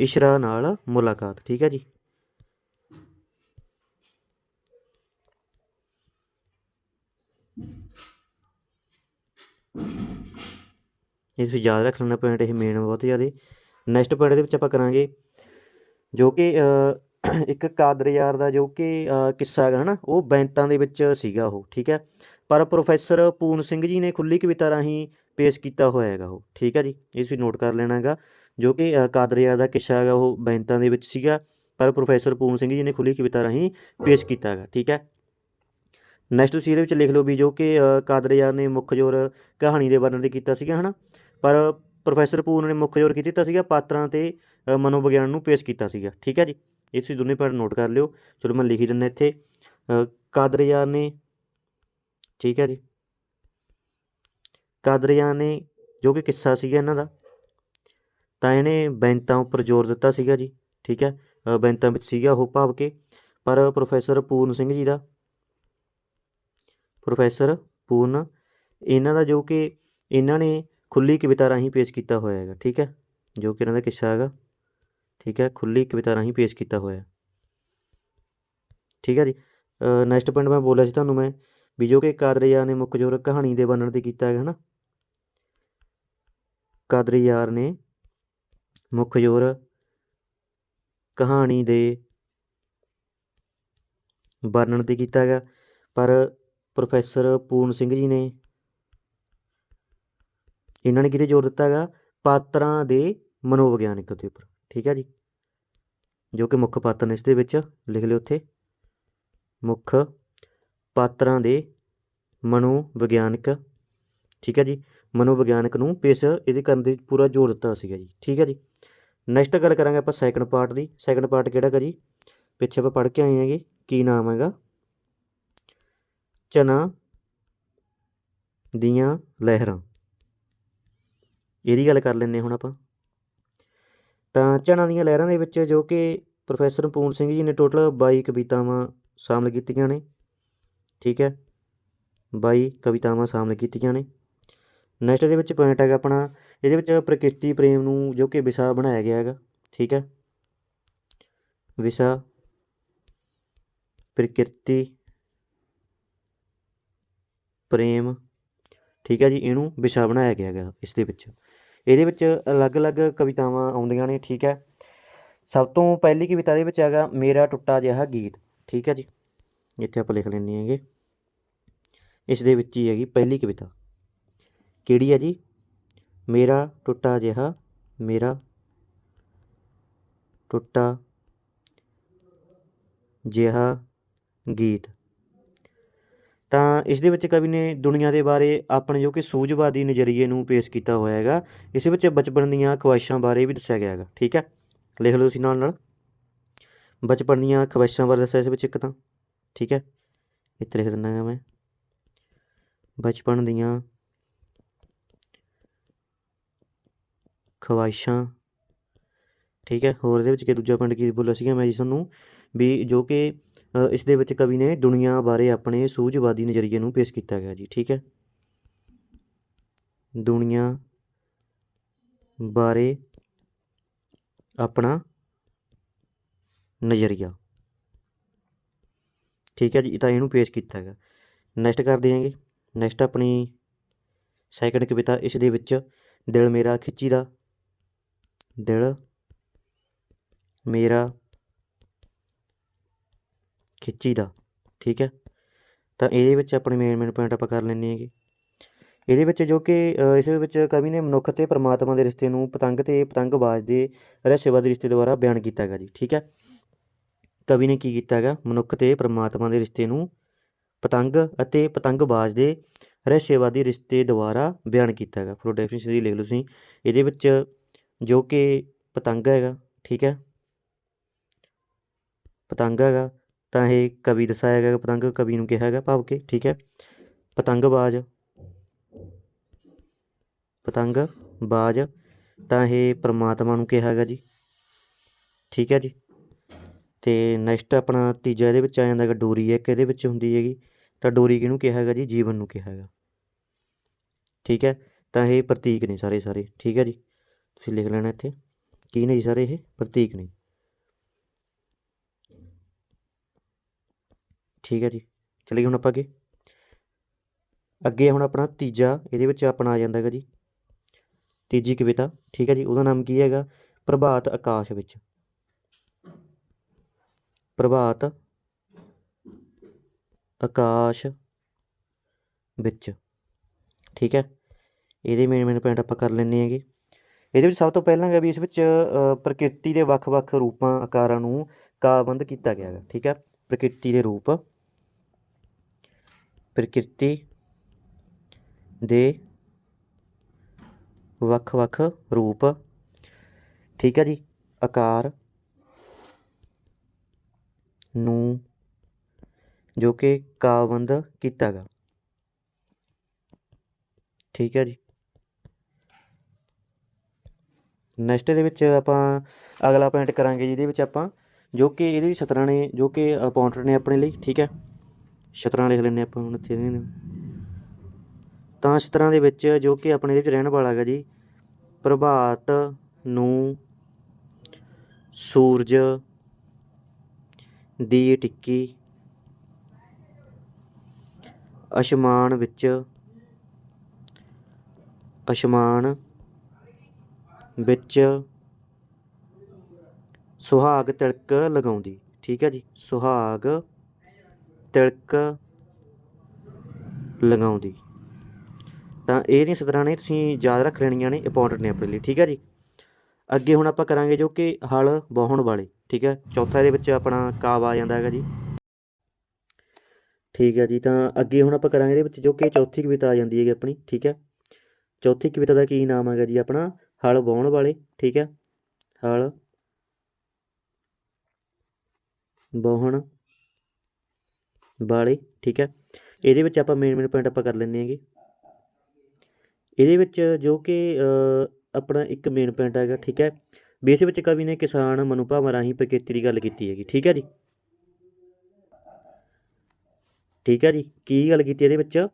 ਇਸ਼ਰਾ ਨਾਲ ਮੁਲਾਕਾਤ, ਠੀਕ ਹੈ ਜੀ? ਇਹ ਤੁਸੀਂ ਯਾਦ ਰੱਖ ਲੈਣਾ ਪੁਆਇੰਟ ਇਹ ਮੇਨ ਬਹੁਤ ਜ਼ਿਆਦਾ। ਨੈਕਸਟ ਪੁਆਇੰਟ ਦੇ ਵਿੱਚ ਆਪਾਂ ਕਰਾਂਗੇ ਜੋ ਕਿ ਇੱਕ ਕਾਦਰ ਯਾਰ ਦਾ ਜੋ ਕਿ ਕਿੱਸਾ ਹੈਗਾ ਹਨਾ ਉਹ ਬੈਂਤਾਂ ਦੇ ਵਿੱਚ ਸੀਗਾ ਉਹ ਠੀਕ ਹੈ? ਪਰ ਪ੍ਰੋਫੈਸਰ ਪੂਰਨ ਸਿੰਘ ਜੀ ਨੇ ਖੁੱਲੀ ਕਵਿਤਾ ਰਾਹੀਂ ਪੇਸ਼ ਕੀਤਾ ਹੋਇਆ ਹੈਗਾ ਉਹ ਠੀਕ ਹੈ ਜੀ? ਇਹ ਤੁਸੀਂ ਨੋਟ ਕਰ ਲੈਣਾ ਹੈਗਾ ਜੋ ਕਿ ਅ, ਕਾਦਰ ਯਾਰ ਦਾ ਕਿੱਸਾ ਹੈਗਾ ਉਹ ਬੈਂਤਾਂ ਦੇ ਵਿੱਚ ਸੀਗਾ ਪਰ ਪ੍ਰੋਫੈਸਰ ਪੂਰਨ ਸਿੰਘ ਜੀ ਨੇ ਖੁੱਲੀ ਕਵਿਤਾ ਰਾਹੀਂ ਪੇਸ਼ ਕੀਤਾ ਹੈਗਾ ਠੀਕ ਹੈ? ਨੈਕਸਟ ਤੁਸੀਂ ਇਹਦੇ ਵਿੱਚ ਲਿਖ ਲਓ ਵੀ ਜੋ ਕਿ ਅ, ਕਾਦਰ ਯਾਰ ਨੇ ਮੁੱਖ ਜ਼ੋਰ ਕਹਾਣੀ ਦੇ ਵਰਣਨ ਤੇ ਕੀਤਾ ਸੀਗਾ ਹਨਾ? ਪਰ ਪ੍ਰੋਫੈਸਰ ਪੂਰਨ ਨੇ ਮੁੱਖ ਜ਼ੋਰ ਕੀ ਦਿੱਤਾ ਸੀਗਾ? ਪਾਤਰਾਂ ਤੇ ਮਨੋਵਿਗਿਆਨ ਨੂੰ ਪੇਸ਼ ਕੀਤਾ ਸੀਗਾ ਠੀਕ ਹੈ ਜੀ? ਇਹ ਤੁਸੀਂ ਦੋਨੇ ਪੁਆਇੰਟ ਨੋਟ ਕਰ ਲਿਓ। ਚਲੋ ਮੈਂ ਲਿਖੀ ਦਿੰਦਾ ਇੱਥੇ। ਅ, ਕਾਦਰ ਯਾਰ ਨੇ ਠੀਕ ਹੈ ਜੀ। ਕਾਦਰ ਯਾਰ ਨੇ ਜੋ ਕਿ ਕਿੱਸਾ ਸੀਗਾ ਇਹਨਾਂ ਦਾ ਤਾਂ ਇਹਨੇ ਬੈਂਤਾਂ ਉੱਪਰ ਜ਼ੋਰ ਦਿੱਤਾ ਸੀਗਾ ਜੀ ਠੀਕ ਹੈ। ਬੈਂਤਾਂ ਵਿੱਚ ਸੀਗਾ ਉਹ ਭਾਵ ਕੇ ਪਰ ਪ੍ਰੋਫੈਸਰ ਪੂਰਨ ਸਿੰਘ ਜੀ ਦਾ ਪ੍ਰੋਫੈਸਰ ਪੂਰਨ ਇਹਨਾਂ ਦਾ ਜੋ ਕਿ ਇਹਨਾਂ ਨੇ ਖੁੱਲੀ ਕਵਿਤਾ ਰਾਹੀਂ ਪੇਸ਼ ਕੀਤਾ ਹੋਇਆ ਹੈਗਾ ਠੀਕ ਹੈ। ਜੋ ਕਿ ਇਹਨਾਂ ਦਾ ਕਿੱਸਾ ਹੈਗਾ। ਠੀਕ ਹੈ ਖੁੱਲੀ ਕਵਿਤਾ ਰਾਹੀਂ ਪੇਸ਼ ਕੀਤਾ ਹੋਇਆ ਠੀਕ ਹੈ ਜੀ। ਨੈਕਸਟ ਪੁਆਇੰਟ ਮੈਂ ਬੋਲਿਆ ਸੀ ਤੁਹਾਨੂੰ ਮੈਂ ਵੀ ਜੋ ਕਿ ਕਾਦਰੀਆ ਨੇ ਮੁੱਖ ਜ਼ੋਰ ਕਹਾਣੀ ਦੇ ਵਰਣਨ ਤੇ ਕੀਤਾ ਹੈਗਾ ਹਨਾ? ਕਾਦਰੀਆਰ ਨੇ ਮੁੱਖ ਜ਼ੋਰ ਕਹਾਣੀ ਦੇ ਵਰਣਨ ਤੇ ਕੀਤਾ ਹੈਗਾ, ਪਰ ਪ੍ਰੋਫੈਸਰ ਪੂਰਨ ਸਿੰਘ ਜੀ ਨੇ ਇਹਨਾਂ ਨੇ ਕਿਤੇ ਜ਼ੋਰ ਦਿੱਤਾ ਹੈਗਾ, ਪਾਤਰਾਂ ਦੇ ਮਨੋਵਿਗਿਆਨਕ ਦੇ ਉੱਪਰ। ਠੀਕ ਹੈ ਜੀ। ਜੋ ਕਿ ਮੁੱਖ ਪਾਤਰ ਨੇ ਇਸ ਦੇ ਵਿੱਚ ਲਿਖ ਲਿਓ ਉੱਥੇ। ਮੁੱਖ ਪਾਤਰਾਂ ਦੇ ਮਨੋਵਿਗਿਆਨਕ, ਠੀਕ ਹੈ ਜੀ, ਮਨੋਵਿਗਿਆਨਕ ਨੂੰ ਪੇਸ਼ ਇਹਦੇ ਕਰਨ ਦੇ ਪੂਰਾ ਜ਼ੋਰ ਦਿੱਤਾ ਸੀਗਾ ਜੀ, ਠੀਕ ਹੈ ਜੀ। ਨੈਕਸਟ ਗੱਲ ਕਰਾਂਗੇ ਆਪਾਂ ਸੈਕੰਡ ਪਾਰਟ ਦੀ। ਸੈਕੰਡ ਪਾਰਟ ਕਿਹੜਾ ਹੈਗਾ ਜੀ? ਪਿੱਛੇ ਆਪਾਂ ਪੜ੍ਹ ਕੇ ਆਏ ਹਾਂਗੇ। ਕੀ ਨਾਮ ਹੈਗਾ? ਚਨਾ ਦੀਆਂ ਲਹਿਰਾਂ। ਇਹਦੀ ਗੱਲ ਕਰ ਲੈਂਦੇ ਹੁਣ ਆਪਾਂ। ਤਾਂ ਚਨਾ ਦੀਆਂ ਲਹਿਰਾਂ ਦੇ ਵਿੱਚ ਜੋ ਕਿ ਪ੍ਰੋਫੈਸਰ ਪੂਰਨ ਸਿੰਘ ਜੀ ਨੇ ਟੋਟਲ 22 ਕਵਿਤਾਵਾਂ ਸ਼ਾਮਲ ਕੀਤੀਆਂ ਨੇ, ਠੀਕ ਹੈ 22 ਕਵਿਤਾਵਾਂ ਸ਼ਾਮਲ ਕੀਤੀਆਂ ਨੇ। ਨੈਕਸਟ ਦੇ ਵਿੱਚ ਪੁਆਇੰਟ ਹੈਗਾ ਆਪਣਾ, ਇਹਦੇ ਵਿੱਚ ਪ੍ਰਕਿਰਤੀ ਪ੍ਰੇਮ ਨੂੰ ਜੋ ਕਿ ਵਿਸ਼ਾ ਬਣਾਇਆ ਗਿਆ ਹੈਗਾ, ਠੀਕ ਹੈ। ਵਿਸ਼ਾ, ਪ੍ਰਕਿਰਤੀ, ਪ੍ਰੇਮ, ਠੀਕ ਹੈ ਜੀ, ਇਹਨੂੰ ਵਿਸ਼ਾ ਬਣਾਇਆ ਗਿਆ ਹੈਗਾ ਇਸ ਦੇ ਵਿੱਚ। ਇਹਦੇ ਵਿੱਚ ਅਲੱਗ-ਅਲੱਗ ਕਵਿਤਾਵਾਂ ਆਉਂਦੀਆਂ ਨੇ, ਠੀਕ ਹੈ। ਸਭ ਤੋਂ ਪਹਿਲੀ ਕਵਿਤਾ ਦੇ ਵਿੱਚ ਹੈਗਾ, ਮੇਰਾ ਟੁੱਟਾ ਜਿਹਾ ਗੀਤ ਠੀਕ ਹੈ ਜੀ। ਇੱਥੇ ਆਪਾਂ ਲਿਖ ਲੈਂਦੇ ਹੈਗੇ। ਇਸ ਦੇ ਵਿੱਚ ਹੀ ਹੈਗੀ ਪਹਿਲੀ ਕਵਿਤਾ। ਕਿਹੜੀ ਹੈ ਜੀ? ਮੇਰਾ ਟੁੱਟਾ ਜਿਹਾ, ਮੇਰਾ ਟੁੱਟਾ ਜਿਹਾ ਗੀਤ ਤਾਂ ਇਸ ਦੇ ਵਿੱਚ ਕਵੀ ਨੇ ਦੁਨੀਆ ਦੇ ਬਾਰੇ ਆਪਣੇ ਜੋ ਕਿ ਸੂਝਵਾਦੀ ਨਜ਼ਰੀਏ ਨੂੰ ਪੇਸ਼ ਕੀਤਾ ਹੋਇਆ ਹੈਗਾ, ਇਸ ਵਿੱਚ ਬਚਪਨ ਦੀਆਂ ਖਵਾਇਸ਼ਾਂ ਬਾਰੇ ਵੀ ਦੱਸਿਆ ਗਿਆ ਹੈਗਾ, ਠੀਕ ਹੈ? ਲਿਖ ਲਓ ਤੁਸੀਂ ਨਾਲ ਨਾਲ। ਬਚਪਨ ਦੀਆਂ ਖਵਾਇਸ਼ਾਂ ਬਾਰੇ ਦੱਸਿਆ ਇਸ ਵਿੱਚ ਇੱਕ ਤਾਂ, ਠੀਕ ਹੈ? ਇੱਥੇ ਲਿਖ ਦਿੰਦਾ ਹਾਂ ਮੈਂ। ਬਚਪਨ ਦੀਆਂ ਖਵਾਇਸ਼ਾਂ ਠੀਕ ਹੈ? ਹੋਰ ਇਹਦੇ ਵਿੱਚ ਕਿ ਦੂਜਾ ਪਿੰਡ ਕੀ ਬੋਲਿਆ ਸੀਗਾ ਮੈਂ ਜੀ ਤੁਹਾਨੂੰ? ਵੀ ਜੋ ਕਿ ਇਸ ਦੇ ਵਿੱਚ ਕਵੀ ਨੇ ਦੁਨੀਆ ਬਾਰੇ ਆਪਣੇ ਸੂਝਵਾਦੀ ਨਜ਼ਰੀਏ ਨੂੰ ਪੇਸ਼ ਕੀਤਾ ਗਿਆ ਜੀ, ਠੀਕ ਹੈ। ਦੁਨੀਆ ਬਾਰੇ ਆਪਣਾ ਨਜ਼ਰੀਆ, ਠੀਕ ਹੈ ਜੀ, ਤਾਂ ਇਹਨੂੰ ਪੇਸ਼ ਕੀਤਾ ਹੈਗਾ ਨੈਕਸਟ ਕਰਦੇ ਹਾਂਗੇ। ਨੈਕਸਟ ਆਪਣੀ ਸੈਕੰਡ ਕਵਿਤਾ, ਇਸ ਦੇ ਵਿੱਚ ਦਿਲ ਮੇਰਾ ਖਿੱਚੀ ਦਾ ਦਿਲ ਮੇਰਾ ਖਿੱਚੀ ਦਾ, ਠੀਕ ਹੈ? ਤਾਂ ਇਹਦੇ ਵਿੱਚ ਆਪਣੇ ਮੇਨ ਮੇਨ ਪੁਆਇੰਟ ਆਪਾਂ ਕਰ ਲੈਂਦੇ ਹੈਗੇ। ਇਹਦੇ ਵਿੱਚ ਜੋ ਕਿ ਇਸ ਵਿੱਚ ਕਵੀ ਨੇ ਮਨੁੱਖ ਤੇ ਪਰਮਾਤਮਾ ਦੇ ਰਿਸ਼ਤੇ ਨੂੰ ਪਤੰਗ ਤੇ ਪਤੰਗਬਾਜ਼ ਦੇ ਰਹੱਸਵਾਦੀ ਰਿਸ਼ਤੇ ਦੁਆਰਾ ਬਿਆਨ ਕੀਤਾ ਹੈਗਾ ਜੀ, ਠੀਕ ਹੈ? ਕਵੀ ਨੇ ਕੀ ਕੀਤਾ ਹੈਗਾ? ਮਨੁੱਖ ਤੇ ਪਰਮਾਤਮਾ ਦੇ ਰਿਸ਼ਤੇ ਨੂੰ ਪਤੰਗ ਅਤੇ ਪਤੰਗਬਾਜ਼ ਦੇ ਰਹੱਸਵਾਦੀ ਰਿਸ਼ਤੇ ਦੁਆਰਾ ਬਿਆਨ ਕੀਤਾ ਹੈਗਾ। ਫੋਰ ਡੈਫੀਨੇਸ਼ਨ ਦੀ ਲਿਖ ਲਓ ਤੁਸੀਂ। ਇਹਦੇ ਵਿੱਚ ਜੋ ਕਿ ਪਤੰਗ ਹੈਗਾ, ਠੀਕ ਹੈ? ਪਤੰਗ ਹੈਗਾ ਤਾਂ ਇਹ ਕਵੀ ਦਰਸਾਇਆ ਗਿਆ ਪਤੰਗ ਕਵੀ ਨੂੰ ਕਿਹਾ ਹੈਗਾ ਭਾਵ ਕਿ, ਠੀਕ ਹੈ? ਪਤੰਗਬਾਜ਼ ਪਤੰਗ ਬਾਜ਼, ਤਾਂ ਇਹ ਪ੍ਰਮਾਤਮਾ ਨੂੰ ਕਿਹਾ ਹੈਗਾ ਜੀ। ਠੀਕ ਹੈ ਜੀ? ਤੇ ਨੈਕਸਟ ਆਪਣਾ ਤੀਜਾ ਇਹਦੇ ਵਿੱਚ ਆ ਜਾਂਦਾ ਹੈਗਾ ਡੋਰੀ ਇੱਕ ਇਹਦੇ ਵਿੱਚ ਹੁੰਦੀ ਹੈਗੀ। ਤਾਂ ਡੋਰੀ ਕਿਹਨੂੰ ਕਿਹਾ ਹੈਗਾ ਜੀ? ਜੀਵਨ ਨੂੰ ਕਿਹਾ ਹੈਗਾ ਠੀਕ ਹੈ? ਤਾਂ ਇਹ ਪ੍ਰਤੀਕ ਨੇ ਸਾਰੇ ਸਾਰੇ। ਠੀਕ ਹੈ ਜੀ? ਤੁਸੀਂ ਲਿਖ ਲੈਣਾ ਇੱਥੇ। ਕੀ ਨੇ ਜੀ ਸਾਰੇ ਇਹ? ਪ੍ਰਤੀਕ ਨੇ। ਠੀਕ ਹੈ ਜੀ, ਚਲੀਏ ਹੁਣ ਆਪਾਂ ਅੱਗੇ। ਅੱਗੇ ਹੁਣ ਆਪਣਾ ਤੀਜਾ, ਇਹਦੇ ਵਿੱਚ ਆਪਣਾ ਆ ਜਾਂਦਾ ਹੈਗਾ ਜੀ। ਤੀਜੀ ਕਵਿਤਾ, ਠੀਕ ਹੈ ਜੀ, ਉਹਦਾ ਨਾਮ ਕੀ ਹੈਗਾ? ਪ੍ਰਭਾਤ ਆਕਾਸ਼ ਵਿੱਚ। ਪ੍ਰਭਾਤ ਆਕਾਸ਼ ਵਿੱਚ, ਠੀਕ ਹੈ। ਇਹਦੇ ਮੇਨ ਮੇਨ ਪੁਆਇੰਟ ਆਪਾਂ ਕਰ ਲੈਂਦੇ ਹੈਗੇ। ਇਹਦੇ ਵਿੱਚ ਸਭ ਤੋਂ ਪਹਿਲਾਂ ਹੈਗਾ ਵੀ ਇਸ ਵਿੱਚ ਪ੍ਰਕਿਰਤੀ ਦੇ ਵੱਖ-ਵੱਖ ਰੂਪਾਂ, ਆਕਾਰਾਂ ਨੂੰ ਕਾਬੰਦ ਕੀਤਾ ਗਿਆ ਹੈ ਠੀਕ ਹੈ। ਪ੍ਰਕਿਰਤੀ ਦੇ ਰੂਪ ਪ੍ਰਕਿਰਤੀ ਦੇ ਵੱਖ-ਵੱਖ ਰੂਪ। ਠੀਕ ਹੈ ਜੀ? ਆਕਾਰ ਨੂੰ ਜੋ ਕਿ ਕਾਬੰਦ ਕੀਤਾ ਗਾ ਠੀਕ ਹੈ ਜੀ? ਨੈਕਸਟ ਦੇ ਵਿੱਚ ਆਪਾਂ ਅਗਲਾ ਪੁਆਇੰਟ ਕਰਾਂਗੇ ਜਿਹਦੇ ਵਿੱਚ ਆਪਾਂ ਜੋ ਕਿ ਇਹਦੇ ਵਿੱਚ ਸਤਰਾਂ ਨੇ, ਜੋ ਕਿ ਅਪਾਉਂਟਡ ਨੇ ਆਪਣੇ ਲਈ। ਠੀਕ ਹੈ? ਸਤਰਾਂ ਲਿਖ ਲੈਂਦੇ ਆਪਾਂ ਹੁਣ ਇੱਥੇ ਇਹਦੇ ਤਾਂ ਸਤਰਾਂ ਦੇ ਵਿੱਚ ਜੋ ਕਿ ਆਪਣੇ ਦੇ ਵਿੱਚ ਰਹਿਣ ਵਾਲਾ ਹੈਗਾ ਜੀ, ਪ੍ਰਭਾਤ, ਨੂੰ, ਸੂਰਜ, ਦੀ ਟਿੱਕੀ, ਅਸਮਾਨ ਵਿੱਚ ਅਸਮਾਨ ਵਿੱਚ ਸੁਹਾਗ ਤਿਲਕ ਲਗਾਉਂਦੀ। ਠੀਕ ਹੈ ਜੀ, ਸੁਹਾਗ ਤਿਲਕ ਲਗਾਉਂਦੀ। ਤਾਂ ਇਹਦੀਆਂ ਸਤਰਾਂ ਨੇ ਤੁਸੀਂ ਯਾਦ ਰੱਖ ਲੈਣੀਆਂ ਨੇ ਇੰਪੋਰਟੈਂਟ ਨੇ ਆਪਣੇ ਲਈ, ਠੀਕ ਹੈ ਜੀ? ਅੱਗੇ ਹੁਣ ਆਪਾਂ ਕਰਾਂਗੇ ਜੋ ਕਿ ਹਲ ਵਾਹਣ ਵਾਲੇ, ਠੀਕ ਹੈ? ਚੌਥਾ ਇਹਦੇ ਵਿੱਚ ਆਪਣਾ ਕਾਵ ਆ ਜਾਂਦਾ ਹੈਗਾ ਜੀ। ਠੀਕ ਹੈ ਜੀ, ਤਾਂ ਅੱਗੇ ਹੁਣ ਆਪਾਂ ਕਰਾਂਗੇ ਇਹਦੇ ਵਿੱਚ ਜੋ ਕਿ ਚੌਥੀ ਕਵਿਤਾ ਆ ਜਾਂਦੀ ਹੈਗੀ ਆਪਣੀ, ਠੀਕ ਹੈ? ਚੌਥੀ ਕਵਿਤਾ ਦਾ ਕੀ ਨਾਮ ਹੈਗਾ ਜੀ ਆਪਣਾ? ਹਲ ਵਾਹੁਣ ਵਾਲੇ, ਠੀਕ ਹੈ? ਹਲ ਵਾਹੁਣ ਵਾਲੇ ਠੀਕ ਹੈ। ਇਹਦੇ ਵਿੱਚ ਆਪਾਂ ਮੇਨ ਮੇਨ ਪੁਆਇੰਟ ਆਪਾਂ ਕਰ ਲੈਂਦੇ ਹੈਗੇ। ਇਹਦੇ ਵਿੱਚ ਜੋ ਕਿ ਆਪਣਾ ਇੱਕ ਮੇਨ ਪੁਆਇੰਟ ਹੈਗਾ, ਠੀਕ ਹੈ। ਵੀ ਇਸ ਵਿੱਚ ਕਵੀ ਨੇ ਕਿਸਾਨ ਮਨੋਭਾਵਾਂ ਰਾਹੀਂ ਪ੍ਰਕਿਰਤੀ ਦੀ ਗੱਲ ਕੀਤੀ ਹੈਗੀ, ਠੀਕ ਹੈ ਜੀ। ਠੀਕ ਹੈ ਜੀ, ਕੀ ਗੱਲ ਕੀਤੀ ਇਹਦੇ ਵਿੱਚ?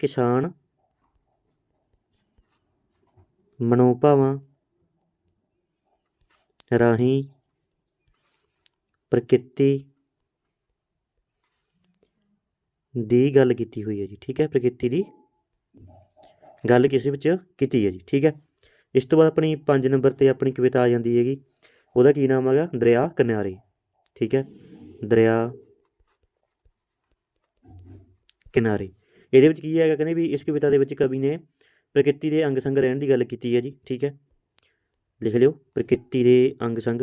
ਕਿਸਾਨ ਮਨੋਭਾਵਾਂ ਰਾਹੀਂ ਪ੍ਰਕਿਰਤੀ ਦੀ ਗੱਲ ਕੀਤੀ ਹੋਈ ਹੈ ਜੀ, ਠੀਕ ਹੈ, ਪ੍ਰਕਿਰਤੀ ਦੀ ਗੱਲ ਕਿਸੇ ਵਿੱਚ ਕੀਤੀ ਹੈ ਜੀ, ਠੀਕ ਹੈ। ਇਸ ਤੋਂ ਬਾਅਦ ਆਪਣੀ 5 ਨੰਬਰ ਤੇ ਆਪਣੀ ਕਵਿਤਾ ਆ ਜਾਂਦੀ ਹੈਗੀ, ਉਹਦਾ ਕੀ ਨਾਮ ਹੈਗਾ? ਦਰਿਆ ਕਿਨਾਰੇ, ਠੀਕ ਹੈ। ਦਰਿਆ ਕਿਨਾਰੇ। ਇਹਦੇ ਵਿੱਚ ਕੀ ਹੈਗਾ ਕਹਿੰਦੇ ਵੀ ਇਸ ਕਵਿਤਾ ਦੇ ਵਿੱਚ ਕਵੀ ਨੇ ਪ੍ਰਕਿਰਤੀ ਦੇ ਅੰਗ ਸੰਗ ਰਹਿਣ ਦੀ ਗੱਲ ਕੀਤੀ ਹੈ ਜੀ, ਠੀਕ ਹੈ। ਲਿਖ ਲਿਓ, ਪ੍ਰਕਿਰਤੀ ਦੇ ਅੰਗ ਸੰਗ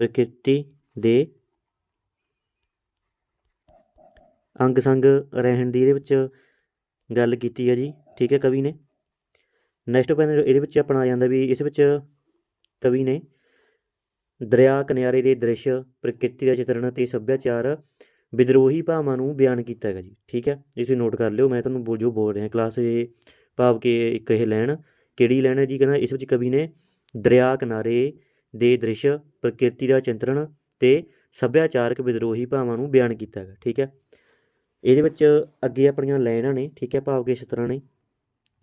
ਪ੍ਰਕਿਰਤੀ ਦੇ ਅੰਗ ਸੰਗ ਰਹਿਣ ਦੀ ਇਹਦੇ ਵਿੱਚ ਗੱਲ ਕੀਤੀ ਹੈ ਜੀ, ਠੀਕ ਹੈ ਕਵੀ ਨੇ। ਨੈਕਸਟ ਪੈਨ ਇਹਦੇ ਵਿੱਚ ਆਪਣਾ ਆ ਜਾਂਦਾ ਵੀ ਇਸ ਵਿੱਚ ਕਵੀ ਨੇ, ਦਰਿਆ ਕਿਨਾਰੇ ਦੇ ਦ੍ਰਿਸ਼, ਪ੍ਰਕਿਰਤੀ ਦਾ ਚਿਤਰਣ ਅਤੇ ਸੱਭਿਆਚਾਰ ਵਿਦਰੋਹੀ ਭਾਵਾਂ ਨੂੰ ਬਿਆਨ ਕੀਤਾ ਹੈਗਾ ਜੀ, ਠੀਕ ਹੈ। ਇਸੇ ਨੋਟ ਕਰ ਲਿਓ, ਮੈਂ ਤੁਹਾਨੂੰ ਬੋ- ਜੋ ਬੋਲ ਰਿਹਾ ਕਲਾਸ ਇਹ ਭਾਵ ਕਿ ਇੱਕ ਇਹ ਲੈਣ, ਕਿਹੜੀ ਲੈਣ ਹੈ ਜੀ? ਕਹਿੰਦਾ ਇਸ ਵਿੱਚ ਕਵੀ ਨੇ ਦਰਿਆ ਕਿਨਾਰੇ ਦੇ ਦ੍ਰਿਸ਼, ਪ੍ਰਕਿਰਤੀ ਦਾ ਚਿਤਰਣ ਤੇ ਸੱਭਿਆਚਾਰਕ ਵਿਦਰੋਹੀ ਭਾਵਾਂ ਨੂੰ ਬਿਆਨ ਕੀਤਾ ਹੈਗਾ, ਠੀਕ ਹੈ। ਇਹਦੇ ਵਿੱਚ ਅੱਗੇ ਆਪਣੀਆਂ ਲਾਈਨਾਂ ਨੇ, ਠੀਕ ਹੈ, ਭਾਵ ਕਿ ਇਸ ਤਰ੍ਹਾਂ ਨੇ।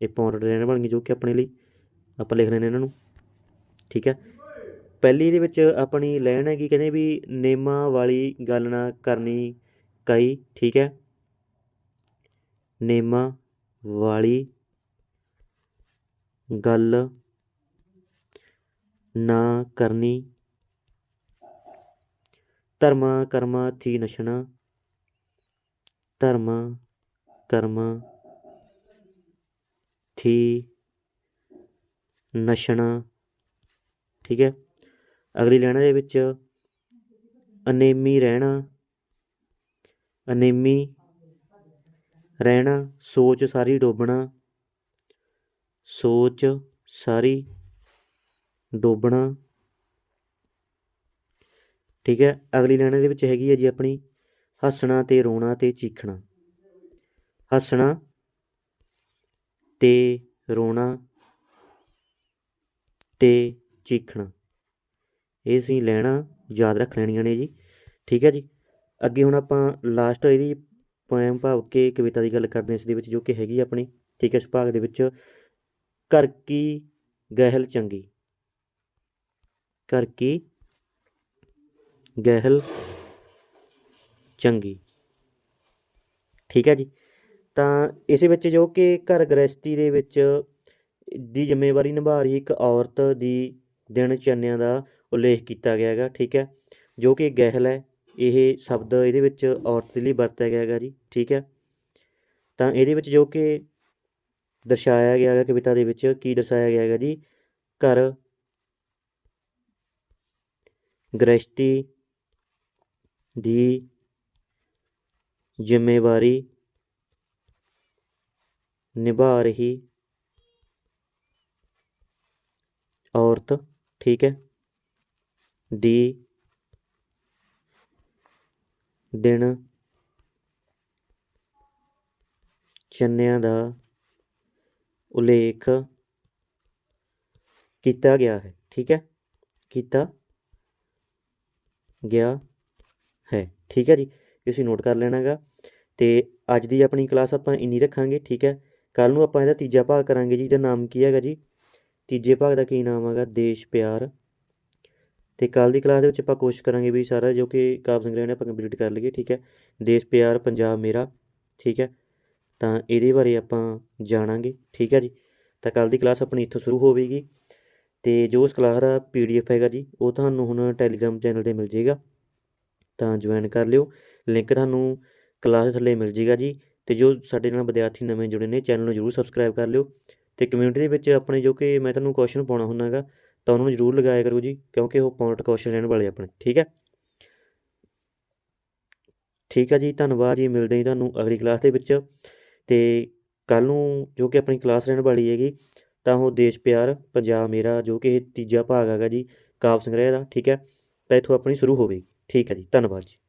ਇਹ ਪੌਂਡ ਲਾਈਨਾਂ ਬਣ ਗਈ ਜੋ ਕਿ ਆਪਣੇ ਲਈ ਆਪਾਂ ਲਿਖ ਲੈਣੇ ਇਹਨਾਂ ਨੂੰ, ਠੀਕ ਹੈ। ਪਹਿਲੀ ਇਹਦੇ ਵਿੱਚ ਆਪਣੀ ਲਾਈਨ ਹੈਗੀ, ਕਹਿੰਦੇ ਵੀ ਨੇਮਾਂ ਵਾਲੀ ਗੱਲ ਨਾ ਕਰਨੀ ਕਈ ਠੀਕ ਹੈ। ਨੇਮਾਂ ਵਾਲੀ ਗੱਲ ਨਾ ਕਰਨੀ, ਧਰਮਾਂ ਕਰਮਾਂ ਥੀ ਨਸ਼ਣਾ ਧਰਮਾਂ, ਕਰਮਾਂ, ਥੀ, ਨਸ਼ਣਾ, ਠੀਕ ਹੈ। ਅਗਲੀ ਲਾਈਨ ਦੇ ਵਿੱਚ ਅਨੇਮੀ ਰਹਿਣਾ ਅਨੇਮੀ ਰਹਿਣਾ, ਸੋਚ ਸਾਰੀ ਡੋਬਣਾ, ਸੋਚ ਸਾਰੀ ਡੋਬਣਾ, ਠੀਕ ਹੈ। ਅਗਲੀ ਲਾਈਨ ਦੇ ਵਿੱਚ ਹੈਗੀ ਹੈ ਜੀ ਆਪਣੀ ਹੱਸਣਾ ਤੇ ਰੋਣਾ ਤੇ ਚੀਖਣਾ। ਹੱਸਣਾ ਤੇ ਰੋਣਾ ਤੇ ਚੀਖਣਾ। ਇਹ ਅਸੀਂ ਲੈਣਾ, ਯਾਦ ਰੱਖ ਲੈਣੀਆਂ ਨੇ ਜੀ। ਠੀਕ ਹੈ ਜੀ? ਅੱਗੇ ਹੁਣ ਆਪਾਂ ਲਾਸਟ ਇਹਦੀ ਪੋਇਮ ਭਾਵ ਕੇ ਕਵਿਤਾ ਦੀ ਗੱਲ ਕਰਦੇ ਹਾਂ, ਇਸ ਦੇ ਵਿੱਚ ਜੋ ਕਿ ਹੈਗੀ ਆਪਣੀ। ਠੀਕ ਹੈ, ਇਸ ਭਾਗ ਦੇ ਵਿੱਚ, ਘਰ ਕੀ ਗਹਿਲ ਚੰਗੀ? ਘਰ ਕੀ ਗਹਿਲ ਚੰਗੀ। ਠੀਕ ਹੈ ਜੀ। ਤਾਂ ਇਸੇ ਵਿੱਚ ਜੋ ਕਿ ਘਰ ਗ੍ਰਸਤੀ ਦੇ ਵਿੱਚ ਦੀ ਜ਼ਿੰਮੇਵਾਰੀ ਨਿਭਾ ਰਹੀ ਇੱਕ ਔਰਤ ਦੀ ਦਿਨ ਚੰਨਿਆਂ ਦਾ ਉਲੇਖ ਕੀਤਾ ਗਿਆ ਹੈਗਾ, ਠੀਕ ਹੈ। ਜੋ ਕਿ ਗਹਿਲ ਹੈ। ਇਹ ਸ਼ਬਦ ਇਹਦੇ ਵਿੱਚ ਔਰਤ ਦੇ ਲਈ ਵਰਤਿਆ ਗਿਆ ਹੈਗਾ ਜੀ, ਠੀਕ ਹੈ। ਤਾਂ ਇਹਦੇ ਵਿੱਚ ਜੋ ਕਿ ਦਰਸਾਇਆ ਗਿਆ ਹੈਗਾ ਕਵਿਤਾ ਦੇ ਵਿੱਚ, ਕੀ ਦਰਸਾਇਆ ਗਿਆ ਹੈਗਾ ਜੀ? ਘਰ ਗ੍ਰਸਤੀ ਦੀ ਜ਼ਿੰਮੇਵਾਰੀ ਨਿਭਾ ਰਹੀ ਔਰਤ, ਠੀਕ ਹੈ, ਦੀ ਦਿਨ ਚੰਨਿਆਂ ਦਾ ਉਲੇਖ ਕੀਤਾ ਗਿਆ ਹੈ, ਠੀਕ ਹੈ, ਕੀਤਾ ਗਿਆ ਹੈ, ਠੀਕ ਹੈ ਜੀ। ਤੁਸੀਂ ਨੋਟ ਕਰ ਲੈਣਾ ਹੈਗਾ ਤੇ ਅੱਜ ਦੀ ਆਪਣੀ ਕਲਾਸ ਆਪਾਂ ਇੰਨੀ ਰੱਖਾਂਗੇ, ਠੀਕ ਹੈ? ਕੱਲ ਨੂੰ ਆਪਾਂ ਇਹਦਾ ਤੀਜਾ ਭਾਗ ਕਰਾਂਗੇ ਜੀ, ਇਹਦਾ ਨਾਮ ਕੀ ਹੈਗਾ ਜੀ? ਤੀਜੇ ਭਾਗ ਦਾ ਕੀ ਨਾਮ ਹੈਗਾ? ਦੇਸ਼ ਪਿਆਰ। ਤੇ ਕੱਲ ਦੀ ਕਲਾਸ ਦੇ ਵਿੱਚ ਆਪਾਂ ਕੋਸ਼ਿਸ਼ ਕਰਾਂਗੇ ਵੀ ਸਾਰਾ ਜੋ ਕਿ ਕਾਬ ਸੰਗ੍ਰਹਿ ਨੇ ਆਪਾਂ ਕੰਪਲੀਟ ਕਰ ਲਈਏ, ਠੀਕ ਹੈ? ਦੇਸ਼ ਪਿਆਰ, ਪੰਜਾਬ ਮੇਰਾ, ਠੀਕ ਹੈ? ਤਾਂ ਇਹਦੇ ਬਾਰੇ ਆਪਾਂ ਜਾਣਾਂਗੇ, ਠੀਕ ਹੈ ਜੀ? ਤਾਂ ਕੱਲ ਦੀ ਕਲਾਸ ਆਪਣੀ ਇੱਥੋਂ ਸ਼ੁਰੂ ਹੋਵੇਗੀ। ਤੇ ਜੋ ਉਸ ਕਲਾਸ ਦਾ ਪੀਡੀਐਫ ਹੈਗਾ ਜੀ, ਉਹ ਤੁਹਾਨੂੰ ਹੁਣ ਟੈਲੀਗ੍ਰਾਮ ਚੈਨਲ ਤੇ ਮਿਲ ਜਾਏਗਾ। ਤਾਂ ਜੁਆਇਨ ਕਰ ਲਿਓ। ਲਿੰਕ ਤੁਹਾਨੂੰ ਕਲਾਸ ਥੱਲੇ ਮਿਲ ਜੇਗਾ ਜੀ। ਤੇ ਜੋ ਸਾਡੇ ਨਾਲ ਵਿਦਿਆਰਥੀ ਨਵੇਂ ਜੁੜੇ ਨੇ ਚੈਨਲ ਨੂੰ ਜਰੂਰ ਸਬਸਕ੍ਰਾਈਬ ਕਰ ਲਿਓ। ਤੇ ਕਮਿਊਨਿਟੀ ਦੇ ਵਿੱਚ ਆਪਣੇ ਜੋ ਕਿ ਮੈਂ ਤੁਹਾਨੂੰ ਕੁਐਸਚਨ ਪਾਉਣਾ ਹੁੰਦਾ ਹੈਗਾ ਤਾਂ ਉਹਨਾਂ ਨੂੰ ਜਰੂਰ ਲਗਾਇਆ ਕਰੋ ਜੀ, ਕਿਉਂਕਿ ਉਹ ਪੌਂਟ ਕੁਐਸਚਨ ਲੈਣ ਵਾਲੇ ਆਪਣੇ, ਠੀਕ ਹੈ? ਠੀਕ ਹੈ ਜੀ, ਧੰਨਵਾਦ ਜੀ, ਮਿਲਦੇ ਹਾਂ ਤੁਹਾਨੂੰ ਅਗਲੀ ਕਲਾਸ ਦੇ ਵਿੱਚ। ਤੇ ਕੱਲ ਨੂੰ ਜੋ ਕਿ ਆਪਣੀ ਕਲਾਸ ਰਹਿਣ ਵਾਲੀ ਹੈਗੀ, ਤਾਂ ਉਹ ਦੇਸ਼ ਪਿਆਰ, ਪੰਜਾਬ ਮੇਰਾ, ਜੋ ਕਿ ਇਹ ਤੀਜਾ ਭਾਗ ਹੈਗਾ ਜੀ, ਕਾਵਿ ਸੰਗ੍ਰਹਿ ਦਾ, ਠੀਕ ਹੈ? ਤਾਂ ਇੱਥੋਂ ਆਪਣੀ ਸ਼ੁਰੂ ਹੋਵੇਗੀ। ਠੀਕ ਹੈ ਜੀ, ਧੰਨਵਾਦ ਜੀ।